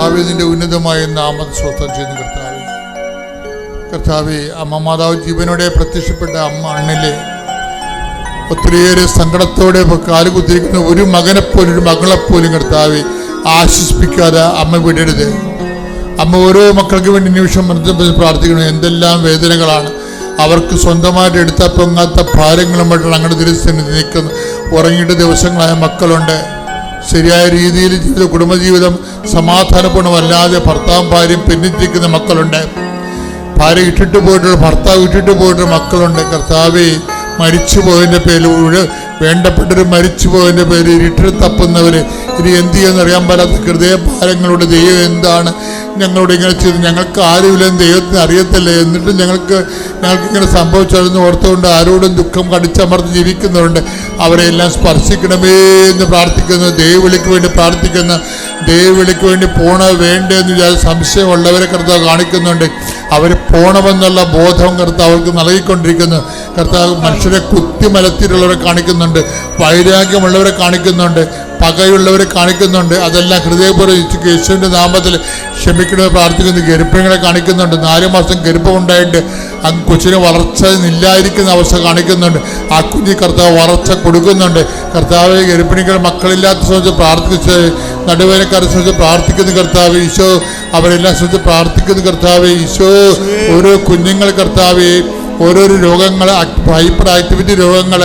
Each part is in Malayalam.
കർത്താവ് നിന്റെ ഉന്നതമായ നാമത്തെ സ്വസ്ഥം ചെയ്യുന്നു കർത്താവ്. കർത്താവെ അമ്മ മാതാവ് ജീവനോടെ പ്രത്യക്ഷപ്പെട്ട അമ്മ അണ്ണിലെ ഒത്തിരിയേറെ സങ്കടത്തോടെ കാൽ കാലുകുത്തിരിക്കുന്ന ഒരു മകനെപ്പോലും ഒരു മകളെപ്പോലും കർത്താവെ ആശ്വസിപ്പിക്കാതെ അമ്മ വിടരുത്. അമ്മ ഓരോ മക്കൾക്ക് വേണ്ടി നിമിഷം മനസ്സിൽ പ്രാർത്ഥിക്കുന്നു. എന്തെല്ലാം വേദനകളാണ്. അവർക്ക് സ്വന്തമായിട്ട് എടുത്താൽ പൊങ്ങാത്ത ഭാരങ്ങളുമായിട്ടാണ് അങ്ങനെ തിരിച്ചു നിൽക്കുന്നത് ഉറങ്ങിയിട്ട് ദിവസങ്ങളായ മക്കളുണ്ട്. ശരിയായ രീതിയിൽ ജീവിത കുടുംബജീവിതം സമാധാനപൂർണമല്ലാതെ ഭർത്താവും ഭാര്യയും പിന്നിട്ടിരിക്കുന്ന മക്കളുണ്ട്. ഭാര്യ ഇട്ടിട്ട് പോയിട്ടുള്ള ഭർത്താവ് ഇട്ടിട്ട് പോയിട്ടുള്ള മക്കളുണ്ട്. കർത്താവെ മരിച്ചു പോയതിന്റെ പേരിൽ ഉഴ- വേണ്ടപ്പെട്ടവർ മരിച്ചു പോയതിന്റെ പേരിൽ ഇരുട്ടിൽ തപ്പുന്നവര്. ഇനി എന്ത് ചെയ്യുമെന്ന് പറ്റാത്ത ഹൃദയഭാരങ്ങളുടെ ദൈവം എന്താണ് ഞങ്ങളോട് ഇങ്ങനെ ചെയ്ത് ഞങ്ങൾക്ക് ആരുമില്ലെന്ന് ദൈവത്തിന് അറിയത്തില്ല. എന്നിട്ടും ഞങ്ങൾക്ക് ഞങ്ങൾക്ക് ഇങ്ങനെ സംഭവിച്ചതെന്ന് ഓർത്തുകൊണ്ട് ആരോടും ദുഃഖം കടിച്ചമർത്ത് ജീവിക്കുന്നവരുണ്ട്. അവരെല്ലാം സ്പർശിക്കണമേ എന്ന് പ്രാർത്ഥിക്കുന്ന. ദൈവവിളിക്ക് വേണ്ടി പ്രാർത്ഥിക്കുന്ന. ദൈവവിളിക്ക് വേണ്ടി പോണ വേണ്ടെന്ന് വിചാരിച്ച സംശയമുള്ളവരെ കർത്താവ് കാണിക്കുന്നുണ്ട്. അവർ പോണമെന്നുള്ള ബോധം കർത്താവ് അവർക്ക് നൽകിക്കൊണ്ടിരിക്കുന്നു. കർത്താവ് മനുഷ്യരെ കുത്തിമലത്തിലുള്ളവരെ കാണിക്കുന്നുണ്ട്. വൈരാഗ്യമുള്ളവരെ കാണിക്കുന്നുണ്ട്. പകയുള്ളവരെ കാണിക്കുന്നുണ്ട്. അതെല്ലാം ഹൃദയപൂർവം യേശുവിന്റെ നാമത്തിൽ ക്ഷമിക്കണമെന്ന് പ്രാർത്ഥിക്കുന്നു. ഗരിപ്പങ്ങളെ കാണിക്കുന്നുണ്ട്. നാല് മാസം ഗർഭം ഉണ്ടായിട്ട് ആ കൊച്ചിന് വളർച്ച ഇല്ലായിരിക്കുന്ന അവസ്ഥ കാണിക്കുന്നുണ്ട്. ആ കുഞ്ഞി കർത്താവ് വളർച്ച കൊടുക്കുന്നുണ്ട്. കർത്താവ് ഗർഭിണികൾ മക്കളില്ലാത്ത സംബന്ധിച്ച് പ്രാർത്ഥിച്ച് നടുവേനക്കാരെ സംബന്ധിച്ച് പ്രാർത്ഥിക്കുന്ന കർത്താവ്. ഈശോ അവരെല്ലാം സംബന്ധിച്ച് പ്രാർത്ഥിക്കുന്ന കർത്താവ്. ഈശോ ഓരോ കുഞ്ഞുങ്ങൾ കർത്താവ് ഓരോരോ രോഗങ്ങൾ ഹൈപ്പർ ആക്ടിവിറ്റി രോഗങ്ങൾ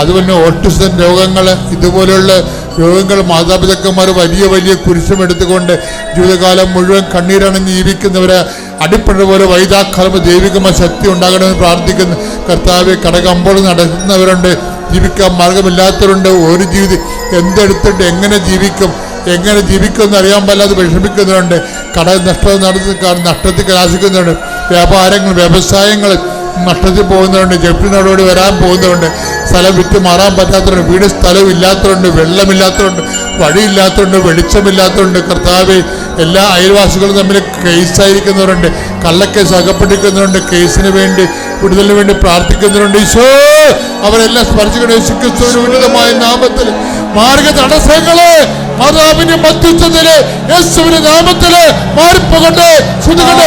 അതുപോലെ ഓട്ടിസം രോഗങ്ങൾ ഇതുപോലെയുള്ള രോഗങ്ങൾ മാതാപിതാക്കന്മാർ വലിയ വലിയ കുരിശും എടുത്തുകൊണ്ട് ജീവിതകാലം മുഴുവൻ കണ്ണീരണിഞ്ഞ് ജീവിക്കുന്നവരെ അടിപ്പഴ പോലെ വൈതാക്കാലം ദൈവികമായ ശക്തി ഉണ്ടാകണമെന്ന് പ്രാർത്ഥിക്കുന്നു. കർത്താവ് കടകമ്പോൾ നടത്തുന്നവരുണ്ട് ജീവിക്കാൻ മാർഗമില്ലാത്തവരുണ്ട്. ഒരു ജീവിതം എന്തെടുത്തിട്ട് എങ്ങനെ ജീവിക്കും എങ്ങനെ ജീവിക്കുമെന്ന് അറിയാൻ പാല്ലാതെ വിഷമിക്കുന്നവരുണ്ട്. കട നഷ്ടം നടത്തി നഷ്ടത്തിൽ കലാശിക്കുന്നുണ്ട് വ്യാപാരങ്ങൾ വ്യവസായങ്ങൾ നഷ്ടത്തിൽ പോകുന്നവരുണ്ട് ജപ്തി നടപടി വരാൻ പോകുന്നവരുണ്ട് സ്ഥലം വിറ്റ് മാറാൻ പറ്റാത്തവരുണ്ട് വീട് സ്ഥലം ഇല്ലാത്തവരുണ്ട് വെള്ളമില്ലാത്തവരുണ്ട് വഴിയില്ലാത്തവരുണ്ട് വെളിച്ചമില്ലാത്തവരുണ്ട്. കർത്താവ് എല്ലാ അയൽവാസികളും തമ്മിൽ കേസായിരിക്കുന്നവരുണ്ട് കള്ളക്കേസ് അകപ്പെട്ടിരിക്കുന്നവരുണ്ട് കേസിന് വേണ്ടി വിടുതലിന് വേണ്ടി പ്രാർത്ഥിക്കുന്നവരുണ്ട്. ഈശോ അവരെല്ലാം സ്പർശിക്കണം ഉന്നതമായ നാമത്തിൽ മാർഗ തടസ്സങ്ങൾ മാതാവിന്റെ മധ്യസ്ഥത്തിൽ യേശുവിന്റെ നാമത്തിൽ മാറിപ്പോകട്ടെ. ശ്രുതികട്ടെ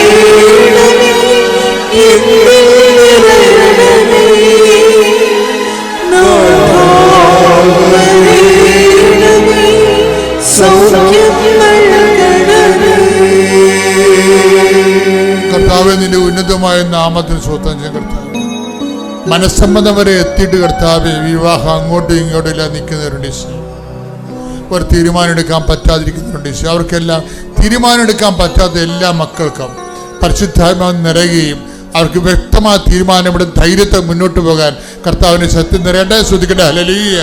കർത്താവ് നിന്റെ ഉന്നതമായ നാമത്തിന് സ്വത്തം ചെയ്യാൻ കർത്താവ്. മനസ്സമ്മതം വരെ എത്തിയിട്ട് കർത്താവ് വിവാഹം അങ്ങോട്ടും ഇങ്ങോട്ടും ഇല്ലാതെ നിൽക്കുന്നവരുണ്ട് അവർ തീരുമാനമെടുക്കാൻ പറ്റാതിരിക്കുന്നവരുണ്ട് അവർക്കെല്ലാം തീരുമാനമെടുക്കാൻ പറ്റാത്ത എല്ലാ മക്കൾക്കും പരിശുദ്ധാത്മ നിറയുകയും അവർക്ക് വ്യക്തമായ തീരുമാനമെടു ധൈര്യത്തെ മുന്നോട്ട് പോകാൻ കർത്താവിന് സത്യം നിറയട്ടെ? ശ്രദ്ധിക്കട്ടെ? ഹലലിയ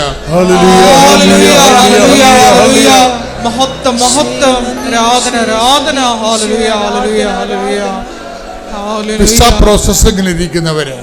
മഹത്വ രാധന രാധന ഹാലലുയ ഹാലലുയ ഹാലലുയ വിസ പ്രോസസ്സിംഗിൽ ഇരിക്കുന്നവര്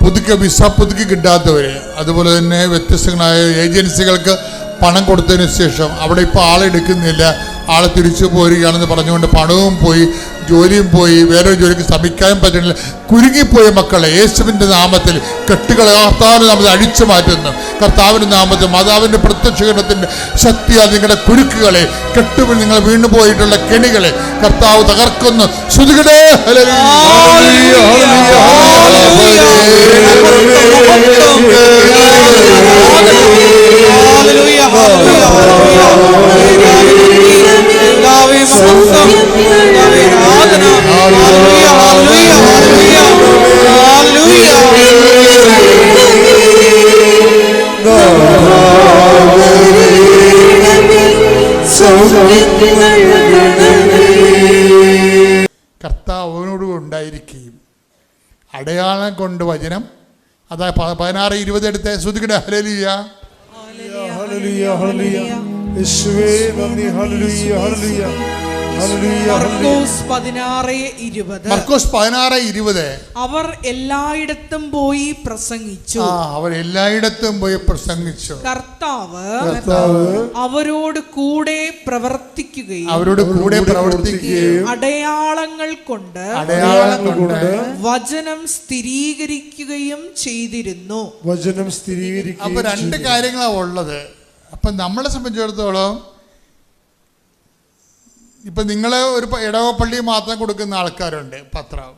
പുതുക്കി വിസ പുതുക്കി കിട്ടാത്തവര് അതുപോലെ തന്നെ വ്യത്യസ്തങ്ങളായ ഏജൻസികൾക്ക് പണം കൊടുത്തതിന് ശേഷം അവിടെ ഇപ്പോൾ ആളെടുക്കുന്നില്ല ആളെ തിരിച്ചു പോരുകയാണെന്ന് പറഞ്ഞുകൊണ്ട് പണവും പോയി ജോലിയും പോയി വേറെ ജോലിക്ക് ശ്രമിക്കാനും പറ്റുന്നില്ല. കുരുങ്ങിപ്പോയ മക്കളെ യേശുവിന്റെ നാമത്തിൽ കെട്ടുകളെ കർത്താവിന്റെ നാമത്തിൽ അഴിച്ചു മാറ്റുന്നു. കർത്താവിന്റെ നാമത്തിൽ മാതാവിന്റെ പ്രത്യക്ഷീകരണത്തിന്റെ ശക്തിയാൽ നിങ്ങളുടെ കുരുക്കുകളെ കെട്ടുവിൽ നിങ്ങൾ വീണ്ടും പോയിട്ടുള്ള കെണികളെ കർത്താവ് തകർക്കുന്നു. ശ്രുതികളെ Hallelujah, hallelujah, hallelujah. കർത്താവേ മഹത്വം കർത്താവേ ആരാധന. Hallelujah hallelujah hallelujah. ഹല്ലേലൂയ. കർത്താവ് അവനോട് ഉണ്ടായിരിക്കുകയും അടയാളം കൊണ്ട് വചനം അതാ പ- പതിനാറ് ഇരുപത് എടുത്ത് ശ്രുതികടേ ഹലേലിയ ഹല്ലേലൂയ, ഹല്ലേലൂയ. അവർ എല്ലായിടത്തും പോയി പ്രസംഗിച്ചു. അവർ എല്ലായിടത്തും പോയി പ്രസംഗിച്ചു. കർത്താവ് കർത്താവ് അവരോട് കൂടെ പ്രവർത്തിക്കുകയും അവരോട് കൂടെ പ്രവർത്തിക്കുകയും അടയാളങ്ങൾ കൊണ്ട് അടയാളങ്ങൾ കൊണ്ട് വചനം സ്ഥിരീകരിക്കുകയും ചെയ്തിരുന്നു. വചനം അപ്പൊ രണ്ട് കാര്യങ്ങളാ ഉള്ളത്. അപ്പൊ നമ്മളെ സംബന്ധിച്ചിടത്തോളം ഇപ്പം നിങ്ങൾ ഒരു ഇടവപ്പള്ളി മാത്രം കൊടുക്കുന്ന ആൾക്കാരുണ്ട് പത്രം.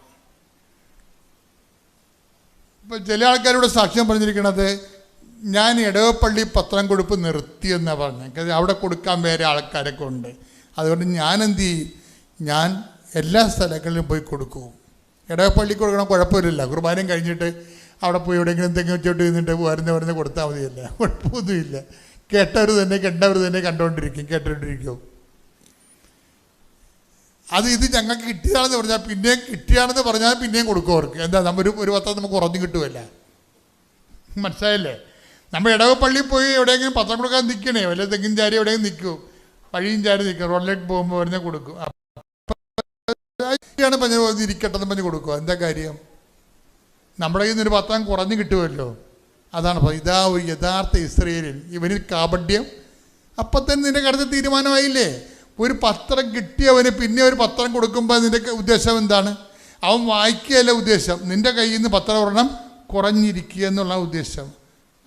ഇപ്പം ചില ആൾക്കാരോട് സാക്ഷ്യം പറഞ്ഞിരിക്കുന്നത് ഞാൻ ഇടവപ്പള്ളി പത്രം കൊടുപ്പ് നിർത്തിയെന്നാണ് പറഞ്ഞത് അവിടെ കൊടുക്കാൻ വേറെ ആൾക്കാരൊക്കെ ഉണ്ട്. അതുകൊണ്ട് ഞാൻ എന്ത് ചെയ്യും? ഞാൻ എല്ലാ സ്ഥലങ്ങളിലും പോയി കൊടുക്കും. ഇടവപ്പള്ളി കൊടുക്കണം കുഴപ്പമില്ല കുർബാനയും കഴിഞ്ഞിട്ട് അവിടെ പോയി എവിടെയെങ്കിലും എന്തെങ്കിലും ചോട്ട് നിന്നിട്ട് വരുന്ന വരുന്ന കൊടുത്താൽ മതിയല്ല. കുഴപ്പമൊന്നുമില്ല. കേട്ടവർ തന്നെ കണ്ടവർ തന്നെ കണ്ടുകൊണ്ടിരിക്കും കേട്ടോണ്ടിരിക്കും. അത് ഇത് ഞങ്ങൾക്ക് കിട്ടിയതാണെന്ന് പറഞ്ഞാൽ പിന്നെയും കിട്ടിയാണെന്ന് പറഞ്ഞാൽ പിന്നെയും കൊടുക്കും അവർക്ക്. എന്താ നമ്മൾ ഒരു ഒരു പത്രം നമുക്ക് ഉറഞ്ഞു കിട്ടുമല്ല മനസ്സിലായല്ലേ? നമ്മൾ ഇടവപ്പള്ളിയിൽ പോയി എവിടെയെങ്കിലും പത്രം കൊടുക്കാൻ നിൽക്കണേ വല്ല തെങ്ങിൻ ചാരി എവിടെയെങ്കിലും നിൽക്കും വഴിയും ചാരി നിൽക്കും റോഡിലേക്ക് പോകുമ്പോൾ പറഞ്ഞാൽ കൊടുക്കും. ാണ് പറഞ്ഞ ഇരിക്കട്ടെന്ന് പറഞ്ഞ് കൊടുക്കുക എന്താ കാര്യം? നമ്മുടെ കയ്യിൽ നിന്നൊരു പത്രം കുറഞ്ഞു കിട്ടുമല്ലോ അതാണ് പറഞ്ഞത്. ഇതാ ഒരു യഥാർത്ഥ ഇസ്രയേലിൽ ഇവനിൽ കാപഡ്യം അപ്പം തന്നെ നിന്റെ കടുത്ത തീരുമാനമായില്ലേ? ഒരു പത്രം കിട്ടിയവന് പിന്നെ ഒരു പത്രം കൊടുക്കുമ്പോൾ നിന്റെ ഉദ്ദേശം എന്താണ്? അവൻ വായിക്കുകയല്ല ഉദ്ദേശം. നിന്റെ കയ്യിൽ നിന്ന് പത്രം ഒരെണ്ണം കുറഞ്ഞിരിക്കുക എന്നുള്ള ഉദ്ദേശം.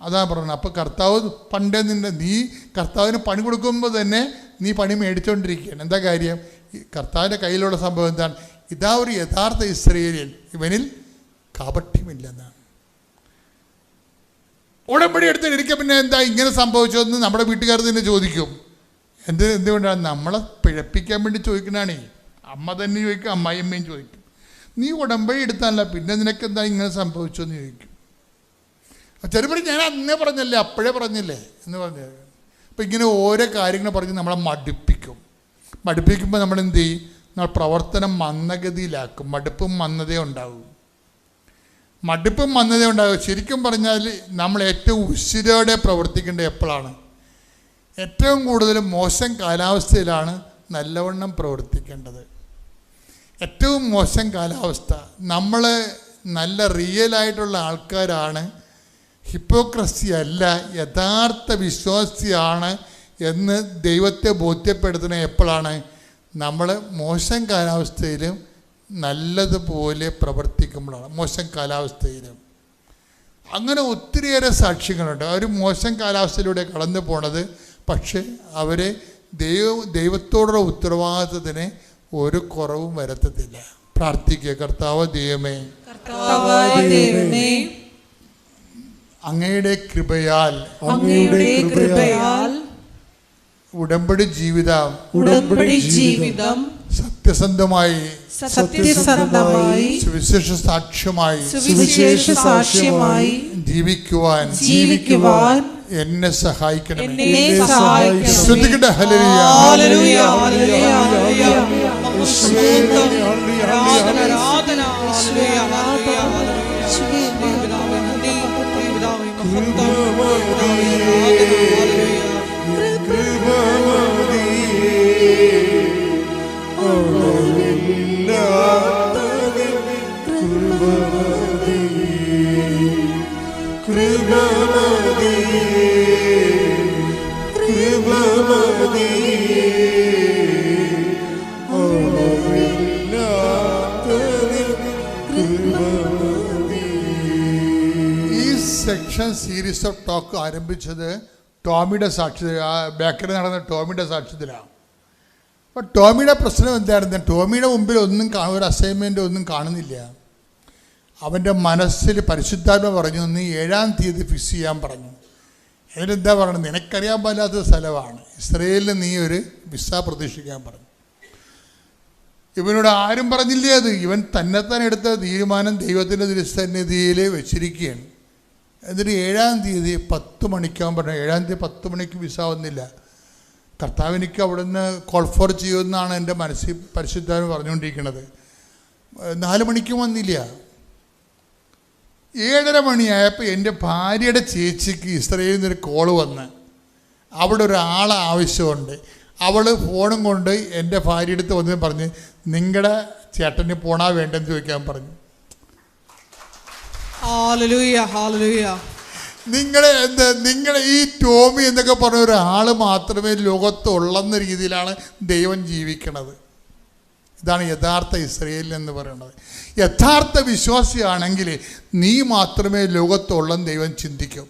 അതാണ് പറയുന്നത് അപ്പോൾ കർത്താവ് പണ്ടേ നിന്റെ നീ കർത്താവിന് പണി കൊടുക്കുമ്പോൾ തന്നെ നീ പണി മേടിച്ചുകൊണ്ടിരിക്കുകയാണ് എന്താ കാര്യം? കർത്താവിന്റെ കയ്യിലുള്ള സംഭവം എന്താണ്? ഇതാ ഒരു യഥാർത്ഥ ഇസ്രയേലിൽ ഇവനിൽ കാപട്യമില്ലെന്നാണ്. ഉടമ്പടി എടുത്ത് ഇരിക്കുക പിന്നെ എന്താ ഇങ്ങനെ സംഭവിച്ചതെന്ന് നമ്മുടെ വീട്ടുകാർ തന്നെ ചോദിക്കും. എന്ത് എന്തുകൊണ്ടാണ് നമ്മളെ പിഴപ്പിക്കാൻ വേണ്ടി ചോദിക്കണേ അമ്മ തന്നെ ചോദിക്കും അമ്മായിയമ്മയും ചോദിക്കും. നീ ഉടമ്പടി എടുത്താലല്ല പിന്നെ നിനക്ക് എന്താ ഇങ്ങനെ സംഭവിച്ചെന്ന് ചോദിക്കും. ചെറുപടി ഞാൻ അന്നേ പറഞ്ഞല്ലേ അപ്പോഴേ പറഞ്ഞില്ലേ എന്ന് പറഞ്ഞു. അപ്പം ഇങ്ങനെ ഓരോ കാര്യങ്ങൾ പറഞ്ഞ് നമ്മളെ മടുപ്പിക്കും. മടുപ്പിക്കുമ്പോൾ നമ്മൾ എന്ത് ചെയ്യും? നമ്മൾ പ്രവർത്തനം മന്ദഗതിയിലാക്കും. മടുപ്പും മന്ദതയും ഉണ്ടാവും. മടുപ്പും മന്ദതയും ഉണ്ടാകും ശരിക്കും പറഞ്ഞാൽ നമ്മൾ ഏറ്റവും ഉശിരോടെ പ്രവർത്തിക്കേണ്ടത് എപ്പോഴാണ്? ഏറ്റവും കൂടുതൽ മോശം കാലാവസ്ഥയിലാണ് നല്ലവണ്ണം പ്രവർത്തിക്കേണ്ടത്. ഏറ്റവും മോശം കാലാവസ്ഥ. നമ്മൾ നല്ല റിയലായിട്ടുള്ള ആൾക്കാരാണ്. ഹിപ്പോക്രസി അല്ല യഥാർത്ഥ വിശ്വാസിയാണ് എന്ന് ദൈവത്തെ ബോധ്യപ്പെടുത്തുന്ന എപ്പോഴാണ്? നമ്മൾ മോശം കാലാവസ്ഥയിലും നല്ലതുപോലെ പ്രവർത്തിക്കുമ്പോഴാണ് മോശം കാലാവസ്ഥയിലും അങ്ങനെ ഒത്തിരിയേറെ സാക്ഷ്യങ്ങളുണ്ട്. അവർ മോശം കാലാവസ്ഥയിലൂടെ കടന്നു പോണത് പക്ഷേ അവരെ ദൈവ ദൈവത്തോടുള്ള ഉത്തരവാദിത്തത്തിന് ഒരു കുറവും വരത്തത്തില്ല. പ്രാർത്ഥിക്കുക കർത്താവ് ദൈവമേ അങ്ങയുടെ കൃപയാൽ ഉടമ്പടി ജീവിതം ഉടമ്പടി ജീവിതം സത്യസന്ധമായി സത്യസന്ധമായി സുവിശേഷ സാക്ഷ്യമായി സുവിശേഷ സാക്ഷ്യമായി ജീവിക്കുവാൻ ജീവിക്കുവാൻ എന്നെ സഹായിക്കണം എന്നെ സഹായിക്കണം ശ്രദ്ധിക്കട്ടെ ഹല്ലേലൂയ ഹല്ലേലൂയ ഹല്ലേലൂയ ഹല്ലേലൂയ മഹത്വം ആരാധന ആരാധന ഹല്ലേലൂയ ഹല്ലേലൂയ ഹല്ലേലൂയ പിതാവേ നന്ദി പിതാവേ മഹത്വം പിതാവേ ആരാധന സെക്ഷൻ സീരീസ് ഓഫ് ടോക്ക് ആരംഭിച്ചത് ടോമിയുടെ സാക്ഷി ബാക്കറി നടന്ന ടോമിയുടെ സാക്ഷ്യത്തിലാണ്. അപ്പോൾ ടോമിയുടെ പ്രശ്നം എന്തായിരുന്നു? ടോമിയുടെ മുമ്പിൽ ഒന്നും ഒരു അസൈൻമെന്റ് ഒന്നും കാണുന്നില്ല. അവന്റെ മനസ്സിൽ പരിശുദ്ധാത്മ പറഞ്ഞു നീ ഏഴാം തീയതി ഫിക്സ് ചെയ്യാൻ പറഞ്ഞു. എന്നിട്ടെന്താ പറയുന്നത് നിനക്കറിയാൻ പാലാത്ത സ്ഥലമാണ്. ഇസ്രയേലിൽ നീ ഒരു വിസ പ്രതീക്ഷിക്കാൻ പറഞ്ഞു. ഇവനോട് ആരും പറഞ്ഞില്ലേ അത്? ഇവൻ തന്നെത്താൻ എടുത്ത തീരുമാനം ദൈവത്തിന്റെ ദുരിസന്നിധിയിൽ വെച്ചിരിക്കുകയാണ്. എന്നിട്ട് ഏഴാം തീയതി പത്ത് മണിക്കാകുമ്പോൾ പറഞ്ഞു. ഏഴാം തീയതി പത്ത് മണിക്ക് വിസ വന്നില്ല. കർത്താവ് എനിക്ക് അവിടുന്ന് കോൾ ഫോർ ചെയ്യുമെന്നാണ് എന്റെ മനസ്സിൽ പരിശുദ്ധാവിന് പറഞ്ഞുകൊണ്ടിരിക്കുന്നത്. നാല് മണിക്കും വന്നില്ല. ഏഴര മണിയായപ്പോൾ എന്റെ ഭാര്യയുടെ ചേച്ചിക്ക് ഇസ്രയേലിൽ നിന്നൊരു കോൾ വന്ന്. അവിടെ ഒരാളെ ആവശ്യമുണ്ട്. അവൾ ഫോണും കൊണ്ട് എന്റെ ഭാര്യ അടുത്ത് വന്ന് പറഞ്ഞ് നിങ്ങളുടെ ചേട്ടന് പോണാ വേണ്ടെന്ന് ചോദിക്കാൻ പറഞ്ഞു. നിങ്ങളെ എന്ത് നിങ്ങളെ ഈ ടോമി എന്നൊക്കെ പറഞ്ഞ ഒരാൾ മാത്രമേ ലോകത്തുള്ളെന്ന രീതിയിലാണ് ദൈവം ജീവിക്കണത്. ഇതാണ് യഥാർത്ഥ ഇസ്രയേൽ എന്ന് പറയുന്നത്. യഥാർത്ഥ വിശ്വാസിയാണെങ്കിൽ നീ മാത്രമേ ലോകത്തോളം ദൈവം ചിന്തിക്കൂ.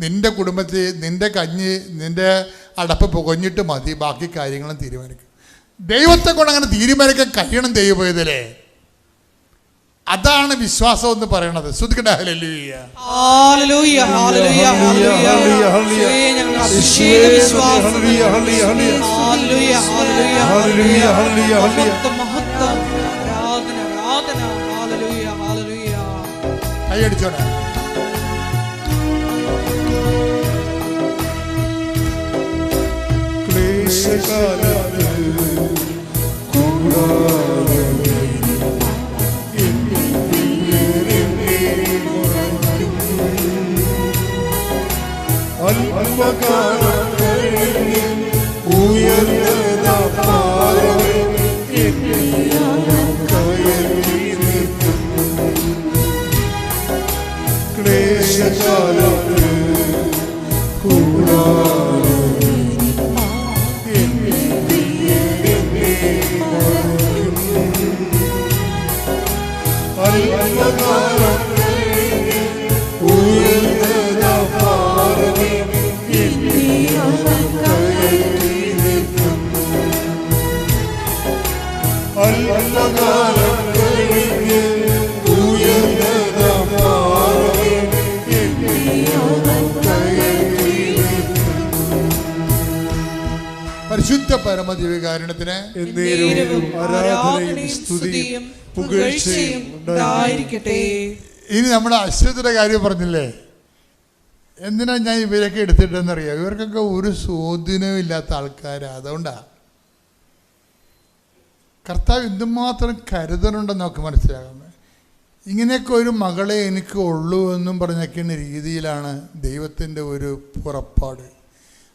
നിന്റെ കുടുംബത്തിൽ നിന്റെ കഞ്ഞി നിന്റെ അടപ്പ് പുകഞ്ഞിട്ട് മതി ബാക്കി കാര്യങ്ങളും തീരുമാനിക്കും. ദൈവത്തെ കൊണ്ട് അങ്ങനെ തീരുമാനിക്കാൻ കഴിയണം ദൈവപോയതിലേ അതാണ് വിശ്വാസം എന്ന് പറയണത്. ഹല്ലേലൂയ. ഹാലലൂയ ഹാലലൂയ bakara പരിശുദ്ധ പരമദിവ്യകാരണത്തിന് എന്നേരവും ആരാധനയും സ്തുതിയും പുകഴ്ചയും ഉണ്ടായിരിക്കട്ടെ. ഇനി നമ്മുടെ അശ്വതിയുടെ കാര്യം പറഞ്ഞില്ലേ? എന്തിനാ ഞാൻ ഇവരൊക്കെ എടുത്തിട്ടെന്നറിയാം? ഇവർക്കൊക്കെ ഒരു സ്വാധീനവും ഇല്ലാത്ത ആൾക്കാരാണ് അതുകൊണ്ടാണ് കർത്താവ് എന്തുമാത്രം കരുതലുണ്ടെന്ന് നമുക്ക് മനസ്സിലാകുന്നത് ഇങ്ങനെയൊക്കെ ഒരു മകളെ എനിക്ക് ഉള്ളൂ എന്നും പറഞ്ഞൊക്കെയാണ് രീതിയിലാണ് ദൈവത്തിന്റെ ഒരു പുറപ്പാട്.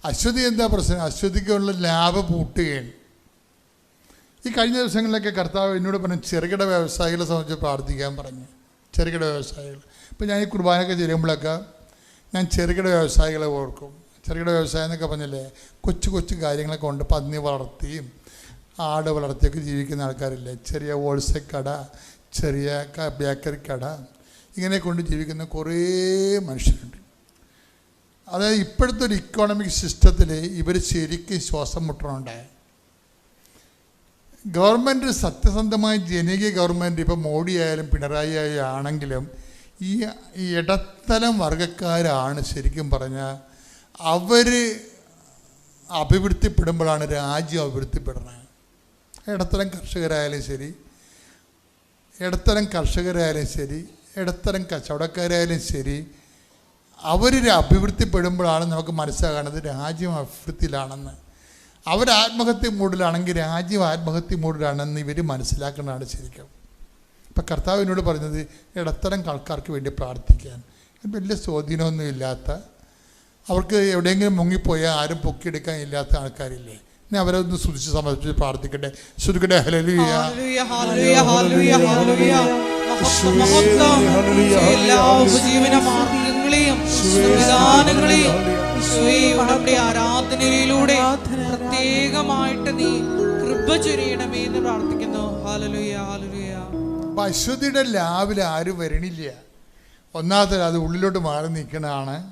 അശ്വതി എന്താ പ്രശ്നം? അശ്വതിക്കുള്ള ലാഭം പൂട്ടുകയാണ്. ഈ കഴിഞ്ഞ ദിവസങ്ങളിലൊക്കെ കർത്താവ് എന്നോട് പറഞ്ഞു ചെറുകിട വ്യവസായികളെ സംബന്ധിച്ച് പ്രാർത്ഥിക്കാൻ പറഞ്ഞു. ചെറുകിട വ്യവസായികൾ. ഇപ്പം ഞാൻ ഈ കുർബാനൊക്കെ ചെയ്യുമ്പോഴൊക്കെ ഞാൻ ചെറുകിട വ്യവസായികളെ ഓർക്കും. ചെറുകിട വ്യവസായം എന്നൊക്കെ പറഞ്ഞില്ലേ കൊച്ചു കൊച്ചു കാര്യങ്ങളൊക്കെ ഉണ്ട് പന്നി വളർത്തിയും ആട് വളർത്തിയൊക്കെ ജീവിക്കുന്ന ആൾക്കാരില്ലേ. ചെറിയ ഹോൾസെയിൽ കട ചെറിയ ബേക്കറി കട ഇങ്ങനെ കൊണ്ട് ജീവിക്കുന്ന കുറേ മനുഷ്യരുണ്ട്. അതായത് ഇപ്പോഴത്തെ ഒരു ഇക്കോണമിക് സിസ്റ്റത്തിൽ ഇവർ ശരിക്കും ശ്വാസം മുട്ടണുണ്ടായ. ഗവൺമെന്റ് സത്യസന്ധമായ ജനകീയ ഗവൺമെന്റ് ഇപ്പോൾ മോഡി ആയാലും പിണറായി ആയാലും ആണെങ്കിലും ഈ ഇടത്തരം വർഗക്കാരാണ് ശരിക്കും പറഞ്ഞാൽ അവർ അഭിവൃദ്ധിപ്പെടുമ്പോഴാണ് രാജ്യം അഭിവൃദ്ധിപ്പെടുന്നത്. ഇടത്തരം കർഷകരായാലും ശരി ഇടത്തരം കർഷകരായാലും ശരി ഇടത്തരം കച്ചവടക്കാരായാലും ശരി അവരൊരു അഭിവൃദ്ധിപ്പെടുമ്പോഴാണ് നമുക്ക് മനസ്സിലാകുന്നത് രാജ്യം അഭിവൃദ്ധിയിലാണെന്ന്. അവർ ആത്മഹത്യ മൂടിലാണെങ്കിൽ രാജ്യം ആത്മഹത്യ മൂടിലാണെന്ന് ഇവർ മനസ്സിലാക്കുന്നതാണ് ശരിക്കും. ഇപ്പം കർത്താവിനോട് പറഞ്ഞത് ഇടത്തരം ആൾക്കാർക്ക് വേണ്ടി പ്രാർത്ഥിക്കാൻ. വലിയ സ്വാധീനമൊന്നും ഇല്ലാത്ത അവർക്ക് എവിടെയെങ്കിലും മുങ്ങിപ്പോയാൽ ആരും പൊക്കിയെടുക്കാൻ ഇല്ലാത്ത ആൾക്കാരില്ലേ? ഇനി അവരെ ഒന്ന് സ്തുതിച്ച് സമർപ്പിച്ച് പ്രാർത്ഥിക്കട്ടെ. ശ്രുതിക്കട്ടെ hallelujah hallelujah, hallelujah, hallelujah, hallelujah. മഹത്വം, മാർഗങ്ങളെയും ഉടമ്പടി ആരാധനയിലൂടെ പ്രത്യേകമായിട്ട് നീ കൃപ ചൊരിയണമേ എന്ന് പ്രാർത്ഥിക്കുന്നു. ഹാലലുയ ഹാലലുയ അപ്പം അശ്വതിയുടെ ലാവിൽ ആരും വരണില്ല. ഒന്നാമത്തെ അത് ഉള്ളിലോട്ട് മാറി നിൽക്കണതാണ്.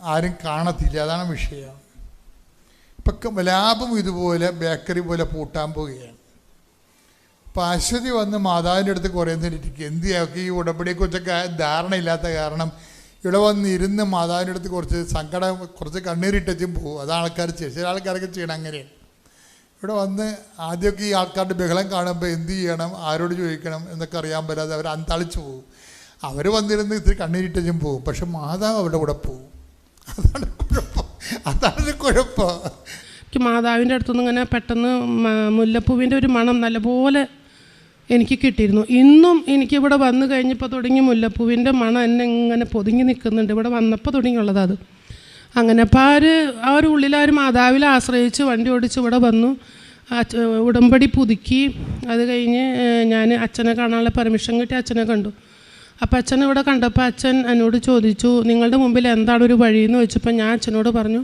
ആരും കാണത്തില്ല. അതാണ് വിഷയം. ഇപ്പം ലാഭം ഇതുപോലെ ബേക്കറി പോലെ പൂട്ടാൻ പോവുകയാണ്. അപ്പം അശ്വതി വന്ന് മാതാവിന്റെ അടുത്ത് കുറേ നേരം ഇരിക്കും എന്ത് ചെയ്യാം? ഈ ഉടമ്പടിയെക്കുറിച്ചൊക്കെ ധാരണയില്ലാത്ത കാരണം ഇവിടെ വന്ന് ഇരുന്ന് മാതാവിന്റെ അടുത്ത് കുറച്ച് സങ്കടം കുറച്ച് കണ്ണീരിട്ടും പോകും അതാണ് ആൾക്കാർ ചില ആൾക്കാരൊക്കെ ചെയ്യണം അങ്ങനെയാണ്. ഇവിടെ വന്ന് ആദ്യമൊക്കെ ഈ ആൾക്കാരുടെ ബഹളം കാണുമ്പോൾ എന്ത് ചെയ്യണം ആരോട് ചോദിക്കണം എന്നൊക്കെ അറിയാൻ പറ്റാതെ അവർ അന്താളിച്ചു പോകും അവർ വന്നിരുന്ന് ഇത്തിരി കണ്ണീരിട്ടും പോകും പക്ഷെ മാതാവ് അവരുടെ കൂടെ പോകും അതാണ് കുഴപ്പം. അതാണ് കുഴപ്പം. മാതാവിന്റെ അടുത്തുനിന്ന് ഇങ്ങനെ പെട്ടെന്ന് മുല്ലപ്പൂവിന്റെ ഒരു മണം നല്ലപോലെ എനിക്ക് കിട്ടിയിരുന്നു. ഇന്നും എനിക്കിവിടെ വന്നു കഴിഞ്ഞപ്പോൾ തുടങ്ങി മുല്ലപ്പൂവിന്റെ മണം എന്നെ ഇങ്ങനെ പൊതുങ്ങി നിൽക്കുന്നുണ്ട്. ഇവിടെ വന്നപ്പോൾ തുടങ്ങിയുള്ളത് അത്. അങ്ങനെ അപ്പോൾ ആ ഒരു ആ ഒരു ഉള്ളിൽ ആ ഒരു മാതാവിൽ ആശ്രയിച്ച് വണ്ടി ഓടിച്ച് ഇവിടെ വന്നു. ഉടമ്പടി പുതുക്കി. അത് കഴിഞ്ഞ് ഞാൻ അച്ഛനെ കാണാനുള്ള പെർമിഷൻ കിട്ടി അച്ഛനെ കണ്ടു. അപ്പോൾ അച്ഛനെ ഇവിടെ കണ്ടപ്പോൾ അച്ഛൻ എന്നോട് ചോദിച്ചു നിങ്ങളുടെ മുമ്പിൽ എന്താണ് ഒരു വഴി എന്ന് വെച്ചപ്പോൾ ഞാൻ അച്ഛനോട് പറഞ്ഞു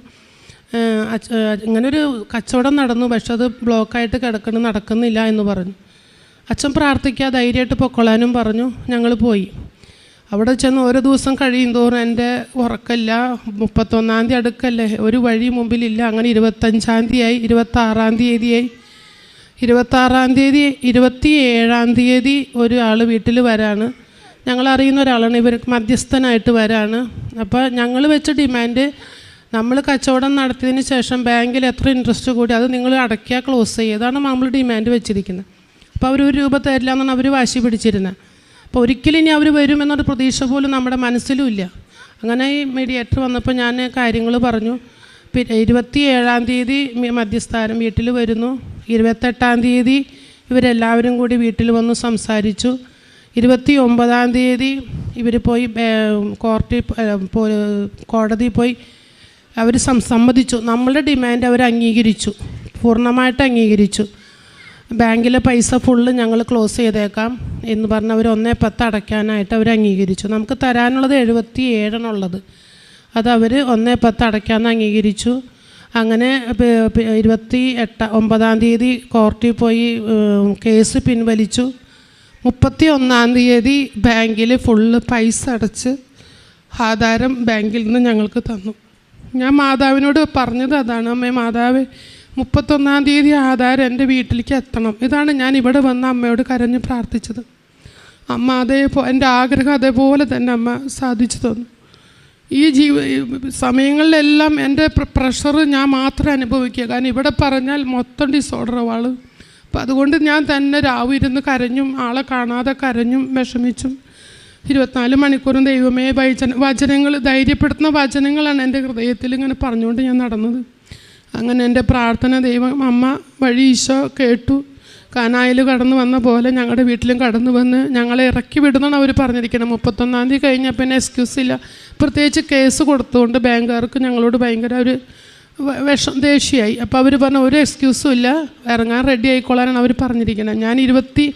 "ഏഹ് അച്ഛ ഇങ്ങനെ ഒരു കച്ചവടം നടന്നു. പക്ഷെ അത് ബ്ലോക്കായിട്ട് കിടക്കുന്നു നടക്കുന്നില്ല എന്ന് പറഞ്ഞു. അച്ഛൻ പ്രാർത്ഥിക്കുക ധൈര്യമായിട്ട് പൊക്കൊള്ളാനും പറഞ്ഞു. ഞങ്ങൾ പോയി. അവിടെ ചെന്ന് ഓരോ ദിവസം കഴിയും തോറും എന്റെ ഉറക്കല്ല മുപ്പത്തൊന്നാം തീയതി അടുക്കല്ലേ. ഒരു വഴി മുമ്പിലില്ല. അങ്ങനെ ഇരുപത്തഞ്ചാം തീയതിയായി ഇരുപത്താറാം തീയതിയായി. ഇരുപത്താറാം തീയതി ഇരുപത്തി ഏഴാം തീയതി ഒരാൾ വീട്ടിൽ വരാണ്. ഞങ്ങൾ അറിയുന്ന ഒരാളാണ്. ഇവർക്ക് മധ്യസ്ഥനായിട്ട് വരാണ്. അപ്പോൾ ഞങ്ങൾ വെച്ച ഡിമാൻഡ് നമ്മൾ കച്ചവടം നടത്തിയതിന് ശേഷം ബാങ്കിൽ എത്ര ഇൻട്രസ്റ്റ് കൂടി അത് നിങ്ങൾ അടയ്ക്കുക ക്ലോസ് ചെയ്യുക അതാണ് നമ്മൾ ഡിമാൻഡ് വെച്ചിരിക്കുന്നത് അപ്പോൾ അവർ ഒരു രൂപ തരില്ല എന്നാണ് അവർ വാശി പിടിച്ചിരുന്നത് അപ്പോൾ ഒരിക്കലും ഇനി അവർ വരുമെന്നൊരു പ്രതീക്ഷ പോലും നമ്മുടെ മനസ്സിലും ഇല്ല. അങ്ങനെ ഈ മീഡിയേറ്റർ വന്നപ്പോൾ ഞാൻ കാര്യങ്ങൾ പറഞ്ഞു. പിന്നെ ഇരുപത്തി ഏഴാം തീയതി മധ്യസ്ഥാനം വീട്ടിൽ വരുന്നു. ഇരുപത്തെട്ടാം തീയതി ഇവരെല്ലാവരും കൂടി വീട്ടിൽ വന്ന് സംസാരിച്ചു. ഇരുപത്തി ഒമ്പതാം തീയതി ഇവർ പോയി കോർട്ടിൽ കോടതിയിൽ പോയി അവർ സമ്മതിച്ചു. നമ്മളുടെ ഡിമാൻഡ് അവർ അംഗീകരിച്ചു പൂർണമായിട്ട് അംഗീകരിച്ചു. ബാങ്കിലെ പൈസ ഫുള്ള് ഞങ്ങൾ ക്ലോസ് ചെയ്തേക്കാം എന്ന് പറഞ്ഞ് അവർ ഒന്നേ പത്ത് അടയ്ക്കാനായിട്ട് അവർ അംഗീകരിച്ചു. നമുക്ക് തരാനുള്ളത് എഴുപത്തി ഏഴെന്നുള്ളത് അത് അവർ ഒന്നേ പത്ത് അടയ്ക്കാമെന്ന് അംഗീകരിച്ചു. അങ്ങനെ ഇരുപത്തി എട്ട ഒമ്പതാം തീയതി കോർട്ടിൽ പോയി കേസ് പിൻവലിച്ചു. മുപ്പത്തി ഒന്നാം തീയതി ബാങ്കിൽ ഫുള്ള് പൈസ അടച്ച് ആധാരം ബാങ്കിൽ നിന്ന് ഞങ്ങൾക്ക് തന്നു. ഞാൻ മാതാവിനോട് പറഞ്ഞത് അതാണ് അമ്മേ മാതാവ് മുപ്പത്തൊന്നാം തീയതി ആധാരം എന്റെ വീട്ടിലേക്ക് എത്തണം. ഇതാണ് ഞാൻ ഇവിടെ വന്ന് അമ്മയോട് കരഞ്ഞ് പ്രാർത്ഥിച്ചത്. അമ്മ അതേപോ എന്റെ ആഗ്രഹം അതേപോലെ തന്നെ അമ്മ സാധിച്ചു തന്നു. ഈ ജീവ സമയങ്ങളിലെല്ലാം എന്റെ പ്രഷർ ഞാൻ മാത്രം അനുഭവിക്കുക. കാരണം ഇവിടെ പറഞ്ഞാൽ മൊത്തം ഡിസോർഡർ ആൾ അപ്പം അതുകൊണ്ട് ഞാൻ തന്നെ രാവ് ഇരുന്ന് കരഞ്ഞും ആളെ കാണാതെ കരഞ്ഞും വിഷമിച്ചും. ഇരുപത്തിനാല് മണിക്കൂറും ദൈവമേ വചന വചനങ്ങൾ ധൈര്യപ്പെടുത്തുന്ന വചനങ്ങളാണ് എന്റെ ഹൃദയത്തിൽ ഇങ്ങനെ പറഞ്ഞുകൊണ്ട് ഞാൻ നടന്നത്. അങ്ങനെ എന്റെ പ്രാർത്ഥന ദൈവം അമ്മ വഴി ഈശോ കേട്ടു. കാനായിൽ കടന്നു വന്ന പോലെ ഞങ്ങളുടെ വീട്ടിലും കടന്നു വന്ന് ഞങ്ങളെ ഇറക്കി വിടുന്നാണ് അവർ പറഞ്ഞിരിക്കുന്നത്. മുപ്പത്തൊന്നാം തീയതി കഴിഞ്ഞാൽ പിന്നെ എക്സ്ക്യൂസ് ഇല്ല. പ്രത്യേകിച്ച് കേസ് കൊടുത്തുകൊണ്ട് ബാങ്കുകാർക്ക് ഞങ്ങളോട് ഭയങ്കര ഒരു വിഷം ദേഷ്യമായി. അപ്പോൾ അവർ പറഞ്ഞ ഒരു എക്സ്ക്യൂസും ഇല്ല. ഇറങ്ങാൻ റെഡി ആയിക്കോളാനാണ് അവർ പറഞ്ഞിരിക്കുന്നത്. ഞാൻ ഇരുപത്തി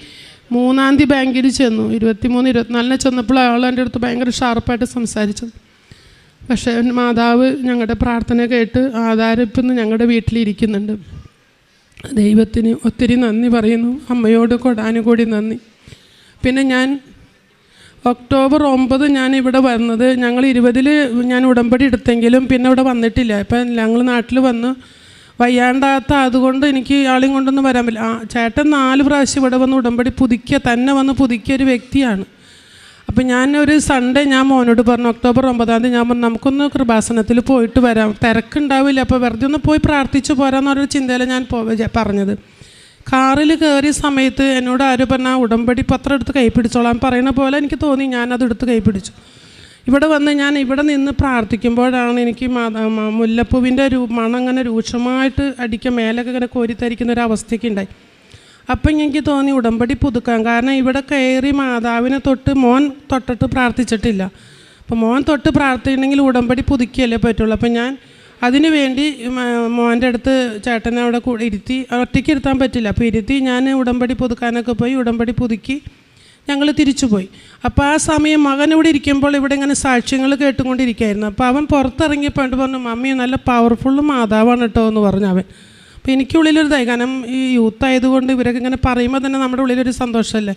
മൂന്നാം തീയതി ബാങ്കിൽ ചെന്നു. ഇരുപത്തി മൂന്ന് ഇരുപത്തിനാലിന് ചെന്നപ്പോൾ അയാൾ എന്റെ അടുത്ത് ഭയങ്കര ഷാർപ്പായിട്ട് സംസാരിച്ചത്. പക്ഷേ മാതാവ് ഞങ്ങളുടെ പ്രാർത്ഥന കേട്ട് ആധാരപ്പെന്ന് ഞങ്ങളുടെ വീട്ടിലിരിക്കുന്നുണ്ട്. ദൈവത്തിന് ഒത്തിരി നന്ദി പറയുന്നു. അമ്മയോട് കൊടാനുകൂടി നന്ദി. പിന്നെ ഞാൻ ഒക്ടോബർ ഒമ്പത് ഞാൻ ഇവിടെ വന്നത്. ഞങ്ങൾ ഇരുപതിൽ ഞാൻ ഉടമ്പടി എടുത്തെങ്കിലും പിന്നെ ഇവിടെ വന്നിട്ടില്ല. ഇപ്പം ഞങ്ങൾ നാട്ടിൽ വന്ന് വയ്യാണ്ടാത്ത അതുകൊണ്ട് എനിക്ക് ആളെയും കൊണ്ടൊന്നും വരാൻ പറ്റില്ല. ചേട്ടൻ നാല് പ്രാവശ്യം ഇവിടെ വന്ന് ഉടമ്പടി പുതുക്കിയ തന്നെ വന്ന് പുതുക്കിയ ഒരു വ്യക്തിയാണ്. അപ്പം ഞാൻ ഒരു സൺഡേ ഞാൻ മോനോട് പറഞ്ഞു ഒക്ടോബർ ഒമ്പതാം തീയതി ഞാൻ പറഞ്ഞു നമുക്കൊന്ന് കൃപാസനത്തിൽ പോയിട്ട് വരാം. തിരക്കുണ്ടാവില്ല അപ്പോൾ വെറുതെ ഒന്ന് പോയി പ്രാർത്ഥിച്ച് പോരാന്നൊരു ചിന്തയിൽ ഞാൻ പറഞ്ഞത്. കാറിൽ കയറിയ സമയത്ത് എന്നോട് ആരും പറഞ്ഞ ഉടമ്പടി പത്രം എടുത്ത് കൈ പിടിച്ചോളാൻ പറയുന്ന പോലെ എനിക്ക് തോന്നി ഞാനത് എടുത്ത് കൈ പിടിച്ചു ഇവിടെ വന്ന് ഞാൻ ഇവിടെ നിന്ന് പ്രാർത്ഥിക്കുമ്പോഴാണ് എനിക്ക് മുല്ലപ്പൂവിന്റെ ഒരു മണം അങ്ങനെ രൂക്ഷമായിട്ട് അടിക്കാൻ മേലൊക്കെ ഇങ്ങനെ കോരിത്തരിക്കുന്ന ഒരു അവസ്ഥയ്ക്ക് ഉണ്ടായി. അപ്പം എനിക്ക് തോന്നി ഉടമ്പടി പുതുക്കാൻ കാരണം ഇവിടെ കയറി മാതാവിനെ തൊട്ട് മോൻ തൊട്ടിട്ട് പ്രാർത്ഥിച്ചിട്ടില്ല. അപ്പം മോൻ തൊട്ട് പ്രാർത്ഥിക്കണമെങ്കിൽ ഉടമ്പടി പുതുക്കിയല്ലേ പറ്റുള്ളൂ. അപ്പം ഞാൻ അതിനു വേണ്ടി മോന്റെ അടുത്ത് ചേട്ടനെ അവിടെ ഇരുത്തി ഒറ്റയ്ക്ക് ഇരുത്താൻ പറ്റില്ല. അപ്പോൾ ഇരുത്തി ഞാൻ ഉടമ്പടി പുതുക്കാനൊക്കെ പോയി ഉടമ്പടി പുതുക്കി ഞങ്ങൾ തിരിച്ചു പോയി. അപ്പോൾ ആ സമയം മകൻ ഇവിടെ ഇരിക്കുമ്പോൾ ഇവിടെ ഇങ്ങനെ സാക്ഷ്യങ്ങൾ കേട്ടുകൊണ്ടിരിക്കുകയായിരുന്നു. അപ്പോൾ അവൻ പുറത്തിറങ്ങിയപ്പോൾ പറഞ്ഞു മമ്മി നല്ല പവർഫുള്ള് മാതാവാണ് കേട്ടോ എന്ന് പറഞ്ഞു അവൻ. അപ്പോൾ എനിക്കുള്ളിലൊരു ഇതായി കാരണം ഈ യൂത്ത് ആയതുകൊണ്ട് ഇവരൊക്കെ ഇങ്ങനെ പറയുമ്പോൾ തന്നെ നമ്മുടെ ഉള്ളിലൊരു സന്തോഷമല്ലേ